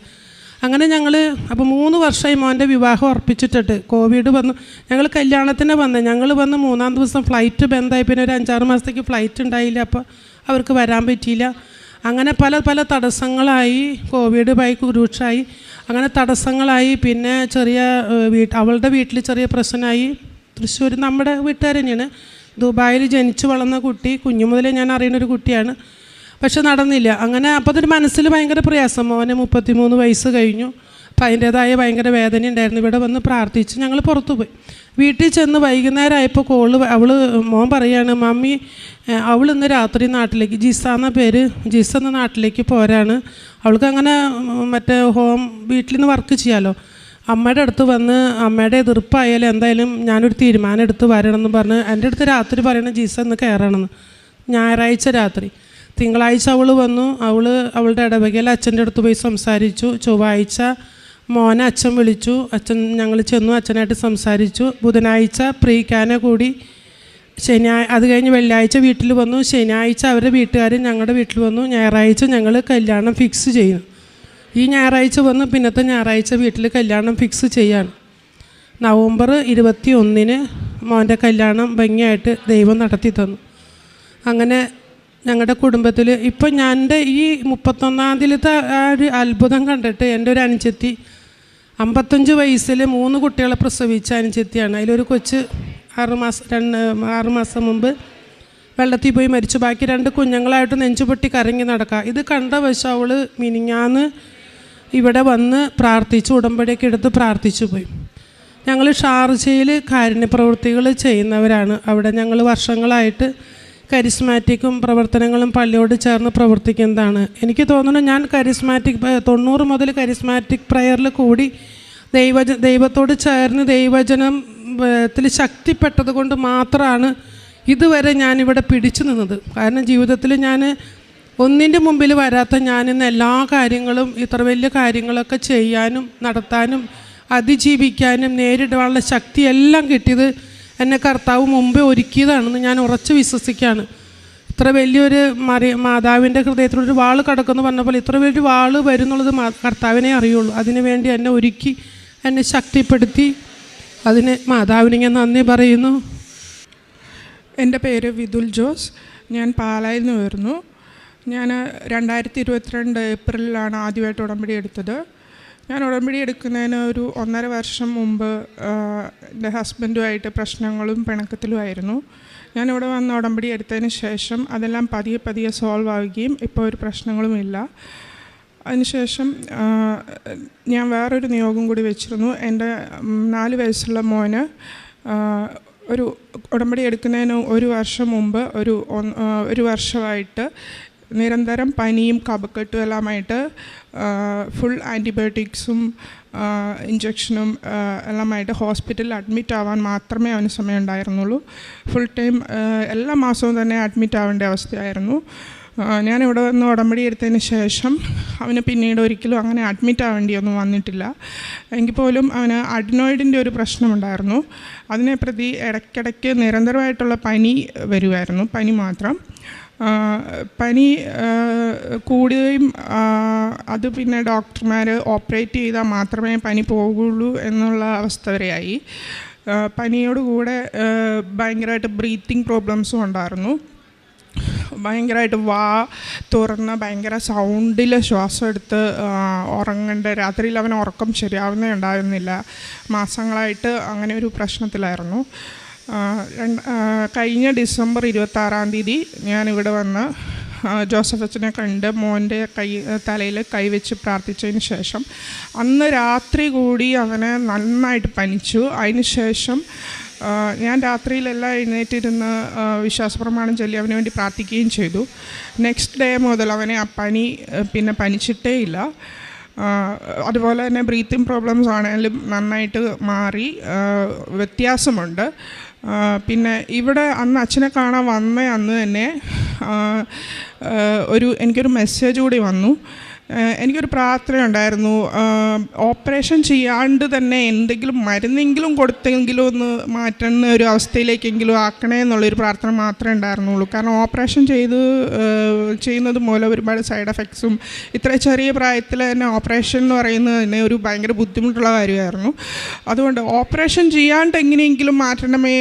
അങ്ങനെ ഞങ്ങൾ അപ്പോൾ മൂന്ന് വർഷമായി മോന്റെ വിവാഹം ഉറപ്പിച്ചിട്ടിട്ട് കോവിഡ് വന്നു. ഞങ്ങൾ കല്യാണത്തിന് വന്ന്. ഞങ്ങൾ വന്ന് മൂന്നാം ദിവസം ഫ്ലൈറ്റ് ബന്ധമായി പിന്നെ ഒരു അഞ്ചാറ് മാസത്തേക്ക് ഫ്ലൈറ്റ് ഉണ്ടായില്ല. അപ്പോൾ അവർക്ക് വരാൻ പറ്റിയില്ല. അങ്ങനെ പല പല തടസ്സങ്ങളായി കോവിഡ് ബൈ രൂക്ഷമായി അങ്ങനെ തടസ്സങ്ങളായി. പിന്നെ ചെറിയ വീട്ട് അവളുടെ വീട്ടിൽ ചെറിയ പ്രശ്നമായി. തൃശ്ശൂർ നമ്മുടെ വീട്ടുകാർ തന്നെയാണ്. ദുബായിൽ ജനിച്ചു വളർന്ന കുട്ടി കുഞ്ഞു മുതലേ ഞാൻ അറിയുന്ന ഒരു കുട്ടിയാണ്. പക്ഷെ നടന്നില്ല. അങ്ങനെ അപ്പോൾ അതൊരു മനസ്സിൽ ഭയങ്കര പ്രയാസം. മോനെ മുപ്പത്തിമൂന്ന് വയസ്സ് കഴിഞ്ഞു. അപ്പം അതിന്റേതായ ഭയങ്കര വേദന ഉണ്ടായിരുന്നു. ഇവിടെ വന്ന് പ്രാർത്ഥിച്ച് ഞങ്ങൾ പുറത്തു പോയി. വീട്ടിൽ ചെന്ന് വൈകുന്നേരം ആയപ്പോൾ കോൾ അവൾ മോൻ പറയാണ് മമ്മി അവൾ ഇന്ന് രാത്രി നാട്ടിലേക്ക് ജിസ എന്ന പേര് ജിസ എന്ന നാട്ടിലേക്ക് പോരാണ്. അവൾക്ക് അങ്ങനെ മറ്റേ ഹോം വീട്ടിൽ നിന്ന് വർക്ക് ചെയ്യാമല്ലോ അമ്മയുടെ അടുത്ത് വന്ന് അമ്മയുടെ എതിർപ്പായാലും എന്തായാലും ഞാനൊരു തീരുമാനം എടുത്ത് വരണമെന്ന് പറഞ്ഞ് എന്റെ അടുത്ത് രാത്രി പറയണ ജീസ ഒന്ന് കയറണമെന്ന്. ഞായറാഴ്ച രാത്രി. തിങ്കളാഴ്ച അവൾ വന്നു. അവൾ അവളുടെ ഇടവകയിൽ അച്ഛന്റെ അടുത്ത് പോയി സംസാരിച്ചു. ചൊവ്വാഴ്ച മോനെ അച്ഛൻ വിളിച്ചു. അച്ഛൻ ഞങ്ങൾ ചെന്നു അച്ഛനായിട്ട് സംസാരിച്ചു. ബുധനാഴ്ച പ്രീക്കാനെ കൂടി. ശനിയാഴ്ച അത് കഴിഞ്ഞ് വെള്ളിയാഴ്ച വീട്ടിൽ വന്നു. ശനിയാഴ്ച അവരുടെ വീട്ടുകാർ ഞങ്ങളുടെ വീട്ടിൽ വന്നു. ഞായറാഴ്ച ഞങ്ങൾ കല്യാണം ഫിക്സ് ചെയ്യുന്നു. ഈ ഞായറാഴ്ച വന്ന് പിന്നത്തെ ഞായറാഴ്ച വീട്ടിൽ കല്യാണം ഫിക്സ് ചെയ്യാണ്. നവംബർ ഇരുപത്തി ഒന്നിന് മോന്റെ കല്യാണം ഭംഗിയായിട്ട് ദൈവം നടത്തി തന്നു. അങ്ങനെ ഞങ്ങളുടെ കുടുംബത്തിൽ ഇപ്പം ഞാൻ ഈ മുപ്പത്തൊന്നാം തീയതിയിലത്തെ ആ ഒരു അത്ഭുതം കണ്ടിട്ട് എന്റെ ഒരു അനുജത്തി അമ്പത്തഞ്ച് വയസ്സിൽ മൂന്ന് കുട്ടികളെ പ്രസവിച്ച അനുജത്തിയാണ് അതിലൊരു കൊച്ച് ആറ് മാസം രണ്ട് ആറ് മാസം മുമ്പ് വെള്ളത്തിൽ പോയി മരിച്ചു. ബാക്കി രണ്ട് കുഞ്ഞുങ്ങളായിട്ട് നെഞ്ചുപൊട്ടി കറങ്ങി നടക്കുക ഇത് കണ്ട വശം അവൾ മിനിഞ്ഞാന്ന് ഇവിടെ വന്ന് പ്രാർത്ഥിച്ചു ഉടമ്പടിയൊക്കെ എടുത്ത് പ്രാർത്ഥിച്ചു പോയി. ഞങ്ങൾ ഷാർജയിൽ കാരുണ്യപ്രവൃത്തികൾ ചെയ്യുന്നവരാണ്. അവിടെ ഞങ്ങൾ വർഷങ്ങളായിട്ട് കരിസ്മാറ്റിക്കും പ്രവർത്തനങ്ങളും പള്ളിയോട് ചേർന്ന് പ്രവർത്തിക്കുന്നതാണ്. എനിക്ക് തോന്നുന്നു ഞാൻ കരിസ്മാറ്റിക് തൊണ്ണൂറ് മുതൽ കരിസ്മാറ്റിക് പ്രയറിൽ കൂടി ദൈവജ ദൈവത്തോട് ചേർന്ന് ദൈവജനം ത്തിൽ ശക്തിപ്പെട്ടത് കൊണ്ട് മാത്രമാണ് ഇതുവരെ ഞാനിവിടെ പിടിച്ചു നിന്നത്. കാരണം ജീവിതത്തിൽ ഞാൻ ഒന്നിന്റെ മുമ്പിൽ വരാത്ത ഞാനിന്ന് എല്ലാ കാര്യങ്ങളും ഇത്ര വലിയ കാര്യങ്ങളൊക്കെ ചെയ്യാനും നടത്താനും അതിജീവിക്കാനും നേരിടാനുള്ള ശക്തിയെല്ലാം കിട്ടിയത് എന്നെ കർത്താവ് മുമ്പേ ഒരുക്കിയതാണെന്ന് ഞാൻ ഉറച്ചു വിശ്വസിക്കുകയാണ്. ഇത്ര വലിയൊരു മറി മാതാവിന്റെ ഹൃദയത്തിലൊരു വാൾ കടക്കുന്നു പറഞ്ഞ പോലെ ഇത്ര വലിയൊരു വാൾ വരുന്നുള്ളത് കർത്താവിനെ അറിയുള്ളൂ. അതിനുവേണ്ടി എന്നെ ഒരുക്കി എന്നെ ശക്തിപ്പെടുത്തി. അതിന് മാതാവിന് ഞാൻ നന്ദി പറയുന്നു. എന്റെ പേര് വിതുൽ ജോസ്. ഞാൻ പാലായിൽ നിന്ന് വരുന്നു. ഞാൻ രണ്ടായിരത്തി ഇരുപത്തിരണ്ട് ഏപ്രിലിലാണ് ആദ്യമായിട്ട് ഉടമ്പടി എടുത്തത്. ഞാൻ ഉടമ്പടി എടുക്കുന്നതിന് ഒരു ഒന്നര വർഷം മുമ്പ് എന്റെ ഹസ്ബൻഡുമായിട്ട് പ്രശ്നങ്ങളും പിണക്കത്തിലുമായിരുന്നു. ഞാനിവിടെ വന്ന് ഉടമ്പടി എടുത്തതിന് ശേഷം അതെല്ലാം പതിയെ പതിയെ സോൾവ് ആവുകയും ഇപ്പോൾ ഒരു പ്രശ്നങ്ങളുമില്ല അതിനുശേഷം ഞാൻ വേറൊരു നിയോഗം കൂടി വെച്ചിരുന്നു. എന്റെ നാല് വയസ്സുള്ള മോന് ഒരു ഉടമ്പടി എടുക്കുന്നതിന് ഒരു വർഷം മുമ്പ് ഒരു ഒരു വർഷമായിട്ട് നിരന്തരം പനിയും കഫക്കെട്ടും എല്ലാമായിട്ട് ഫുൾ ആന്റിബയോട്ടിക്സും ഇഞ്ചക്ഷനും എല്ലാമായിട്ട് ഹോസ്പിറ്റലിൽ അഡ്മിറ്റ് ആവാൻ മാത്രമേ അവന് സമയം ഉണ്ടായിരുന്നുള്ളൂ ഫുൾ ടൈം എല്ലാ മാസവും തന്നെ അഡ്മിറ്റ് ആവേണ്ട അവസ്ഥയായിരുന്നു. ഞാൻ ഇവിടെ വന്ന് ഉടമ്പടി എടുത്തതിന് ശേഷം അവന് പിന്നീട് ഒരിക്കലും അങ്ങനെ അഡ്മിറ്റ് ആവേണ്ടിയൊന്നും വന്നിട്ടില്ല. എങ്കിൽ പോലും അവന് അഡിനോയിഡിന്റെ ഒരു പ്രശ്നമുണ്ടായിരുന്നു. അതിനെ പ്രതി ഇടയ്ക്കിടയ്ക്ക് നിരന്തരമായിട്ടുള്ള പനി വരുമായിരുന്നു പനി മാത്രം. പനി കൂടുകയും അത് പിന്നെ ഡോക്ടർമാർ ഓപ്പറേറ്റ് ചെയ്താൽ മാത്രമേ പനി പോകുള്ളൂ എന്നുള്ള അവസ്ഥ വരെയായി. പനിയോട് കൂടെ ഭയങ്കരമായിട്ട് ബ്രീത്തിങ് പ്രോബ്ലംസും ഉണ്ടായിരുന്നു. ഭയങ്കരമായിട്ട് വാ തുറന്ന് ഭയങ്കര സൗണ്ടിൽ ശ്വാസം എടുത്ത് ഉറങ്ങേണ്ട രാത്രിയിൽ അവൻ ഉറക്കം ശരിയാവുന്നേ ഉണ്ടായിരുന്നില്ല. മാസങ്ങളായിട്ട് അങ്ങനെ ഒരു പ്രശ്നത്തിലായിരുന്നു. കഴിഞ്ഞ ഡിസംബർ ഇരുപത്താറാം തീയതി ഞാനിവിടെ വന്ന് ജോസഫ് അച്ഛനെ കണ്ട് മോന്റെ കൈ തലയിൽ കൈവച്ച് പ്രാർത്ഥിച്ചതിന് ശേഷം അന്ന് രാത്രി കൂടി അവനെ നന്നായിട്ട് പനിച്ചു. അതിന് ശേഷം ഞാൻ രാത്രിയിലെല്ലാം എഴുന്നേറ്റിരുന്ന് വിശ്വാസപ്രമാണം ചൊല്ലി അവന് വേണ്ടി പ്രാർത്ഥിക്കുകയും ചെയ്തു. നെക്സ്റ്റ് ഡേ മുതൽ അവനെ ആ പനി പിന്നെ പനിച്ചിട്ടേ ഇല്ല. അതുപോലെ തന്നെ ബ്രീത്തിങ് പ്രോബ്ലംസ് ആണെങ്കിലും നന്നായിട്ട് മാറി വ്യത്യാസമുണ്ട്. പിന്നെ ഇവിടെ അന്ന് അച്ഛനെ കാണാൻ വന്ന അന്ന് തന്നെ ഒരു എനിക്കൊരു മെസ്സേജ് കൂടി വന്നു. എനിക്കൊരു പ്രാർത്ഥന ഉണ്ടായിരുന്നു. ഓപ്പറേഷൻ ചെയ്യാണ്ട് തന്നെ എന്തെങ്കിലും മരുന്നെങ്കിലും കൊടുത്തെങ്കിലും ഒന്ന് മാറ്റുന്ന ഒരു അവസ്ഥയിലേക്കെങ്കിലും ആക്കണേ എന്നുള്ളൊരു പ്രാർത്ഥന മാത്രമേ ഉണ്ടായിരുന്നുള്ളൂ. കാരണം ഓപ്പറേഷൻ ചെയ്ത് ചെയ്യുന്നത് മൂലം ഒരുപാട് സൈഡ് എഫക്ട്സും ഇത്ര ചെറിയ പ്രായത്തിൽ തന്നെ ഓപ്പറേഷൻ എന്ന് പറയുന്നത് തന്നെ ഒരു ഭയങ്കര ബുദ്ധിമുട്ടുള്ള കാര്യമായിരുന്നു. അതുകൊണ്ട് ഓപ്പറേഷൻ ചെയ്യാണ്ട് എങ്ങനെയെങ്കിലും മാറ്റണമേ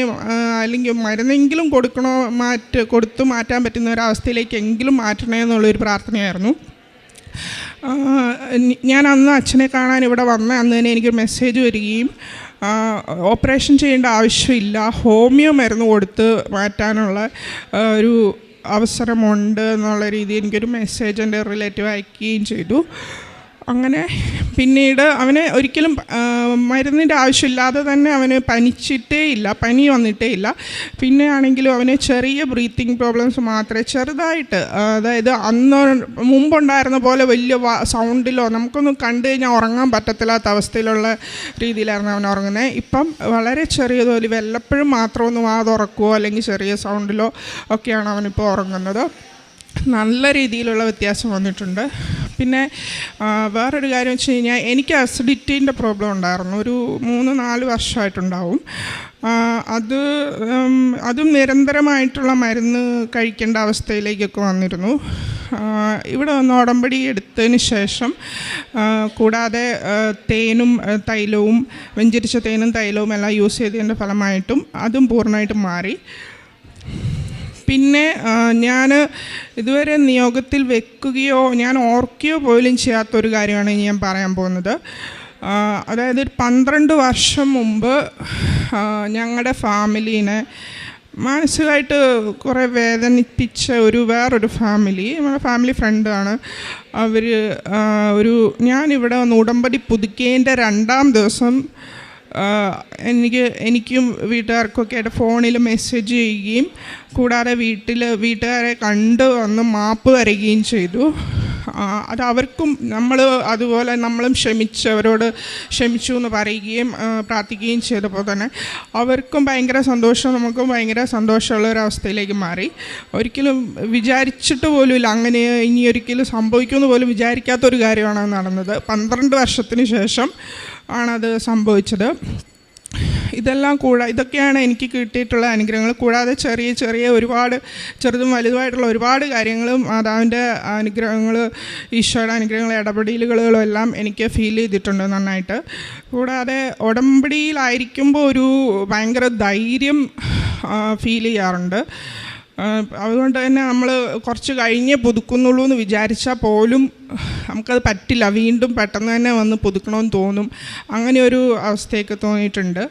അല്ലെങ്കിൽ മരുന്നെങ്കിലും കൊടുക്കണോ മാറ്റ് കൊടുത്തു മാറ്റാൻ പറ്റുന്ന ഒരു അവസ്ഥയിലേക്കെങ്കിലും മാറ്റണേ എന്നുള്ളൊരു പ്രാർത്ഥനയായിരുന്നു. ഞാൻ അന്ന് അച്ഛനെ കാണാൻ ഇവിടെ വന്ന അന്ന് തന്നെ എനിക്കൊരു മെസ്സേജ് വരികയും ഓപ്പറേഷൻ ചെയ്യേണ്ട ആവശ്യമില്ല ഹോമിയോ മരുന്ന് കൊടുത്ത് മാറ്റാനുള്ള ഒരു അവസരമുണ്ട് എന്നുള്ള രീതിയിൽ എനിക്കൊരു മെസ്സേജ് എന്റെ റിലേറ്റീവ് അയക്കുകയും ചെയ്തു. അങ്ങനെ പിന്നീട് അവന് ഒരിക്കലും മരുന്നിന്റെ ആവശ്യമില്ലാതെ തന്നെ അവന് പനിച്ചിട്ടേ ഇല്ല പനി വന്നിട്ടേ ഇല്ല. പിന്നെ ആണെങ്കിലും അവന് ചെറിയ ബ്രീത്തിങ് പ്രോബ്ലംസ് മാത്രമേ ചെറുതായിട്ട് അതായത് അന്ന് മുമ്പുണ്ടായിരുന്ന പോലെ വലിയ സൗണ്ടിലോ നമുക്കൊന്നും കണ്ടു കഴിഞ്ഞാൽ ഉറങ്ങാൻ പറ്റത്തില്ലാത്ത അവസ്ഥയിലുള്ള രീതിയിലായിരുന്നു അവൻ ഉറങ്ങുന്നത് ഇപ്പം വളരെ ചെറിയ തോലി വല്ലപ്പോഴും മാത്രമൊന്നും ആ വാ തുറക്കുകയോ അല്ലെങ്കിൽ ചെറിയ സൗണ്ടിലോ ഒക്കെയാണ് അവനിപ്പോൾ ഉറങ്ങുന്നത്. നല്ല രീതിയിലുള്ള വ്യത്യാസം വന്നിട്ടുണ്ട്. പിന്നെ വേറൊരു കാര്യം വെച്ച് കഴിഞ്ഞാൽ എനിക്ക് അസിഡിറ്റീന്റെ പ്രോബ്ലം ഉണ്ടായിരുന്നു. ഒരു മൂന്ന് നാല് വർഷമായിട്ടുണ്ടാവും. അത് അതും നിരന്തരമായിട്ടുള്ള മരുന്ന് കഴിക്കേണ്ട അവസ്ഥയിലേക്കൊക്കെ വന്നിരുന്നു. ഇവിടെ വന്ന് ഉടമ്പടി എടുത്തതിന് ശേഷം കൂടാതെ തേനും തൈലവും വെഞ്ചരിച്ച തേനും തൈലവും എല്ലാം യൂസ് ചെയ്തതിന്റെ ഫലമായിട്ടും അതും പൂർണമായിട്ടും മാറി. പിന്നെ ഞാൻ ഇതുവരെ നിയോഗത്തിൽ വെക്കുകയോ ഞാൻ ഓർക്കുകയോ പോലും ചെയ്യാത്തൊരു കാര്യമാണ് ഞാൻ പറയാൻ പോകുന്നത്. അതായത് പന്ത്രണ്ട് വർഷം മുമ്പ് ഞങ്ങളുടെ ഫാമിലീനെ മാനസികമായിട്ട് കുറേ വേദനിപ്പിച്ച ഒരു വേറൊരു ഫാമിലി നമ്മുടെ ഫാമിലി ഫ്രണ്ടാണ് അവർ ഒരു ഞാനിവിടെ വന്ന് ഉടമ്പടി പുതുക്കിയതിന്റെ രണ്ടാം ദിവസം എനിക്ക് എനിക്കും വീട്ടുകാർക്കൊക്കെ ആയിട്ട് ഫോണിൽ മെസ്സേജ് ചെയ്യുകയും കൂടാതെ വീട്ടിൽ വീട്ടുകാരെ കണ്ട് വന്ന് മാപ്പ് വരികയും ചെയ്തു. അത് അവർക്കും നമ്മൾ അതുപോലെ നമ്മളും ക്ഷമിച്ച് അവരോട് ക്ഷമിച്ചു എന്ന് പറയുകയും പ്രാർത്ഥിക്കുകയും ചെയ്തപ്പോൾ തന്നെ അവർക്കും ഭയങ്കര സന്തോഷം നമുക്കും ഭയങ്കര സന്തോഷമുള്ള ഒരു അവസ്ഥയിലേക്ക് മാറി. ഒരിക്കലും വിചാരിച്ചിട്ട് പോലുമില്ല അങ്ങനെ ഇനി ഒരിക്കലും സംഭവിക്കുമെന്ന് പോലും വിചാരിക്കാത്തൊരു കാര്യമാണ് നടന്നത്. പന്ത്രണ്ട് വർഷത്തിന് ശേഷം ആണത് സംഭവിച്ചത്. ഇതെല്ലാം കൂടാ ഇതൊക്കെയാണ് എനിക്ക് കിട്ടിയിട്ടുള്ള അനുഗ്രഹങ്ങൾ. കൂടാതെ ചെറിയ ചെറിയ ഒരുപാട് ചെറുതും വലുതുമായിട്ടുള്ള ഒരുപാട് കാര്യങ്ങളും മാതാവിന്റെ അനുഗ്രഹങ്ങൾ ഈശോയുടെ അനുഗ്രഹങ്ങൾ ഇടപെടലുകളും എല്ലാം എനിക്ക് ഫീൽ ചെയ്തിട്ടുണ്ട് നന്നായിട്ട്. കൂടാതെ ഉടമ്പടിയിലായിരിക്കുമ്പോൾ ഒരു ഭയങ്കര ധൈര്യം ഫീൽ ചെയ്യാറുണ്ട്. അതുകൊണ്ട് തന്നെ നമ്മൾ കുറച്ച് കഴിഞ്ഞേ പുതുക്കുന്നുള്ളൂ എന്ന് വിചാരിച്ചാൽ പോലും നമുക്കത് പറ്റില്ല. വീണ്ടും പെട്ടെന്ന് തന്നെ വന്ന് പുതുക്കണമെന്ന് തോന്നും. അങ്ങനെ ഒരു അവസ്ഥയൊക്കെ തോന്നിയിട്ടുണ്ട്.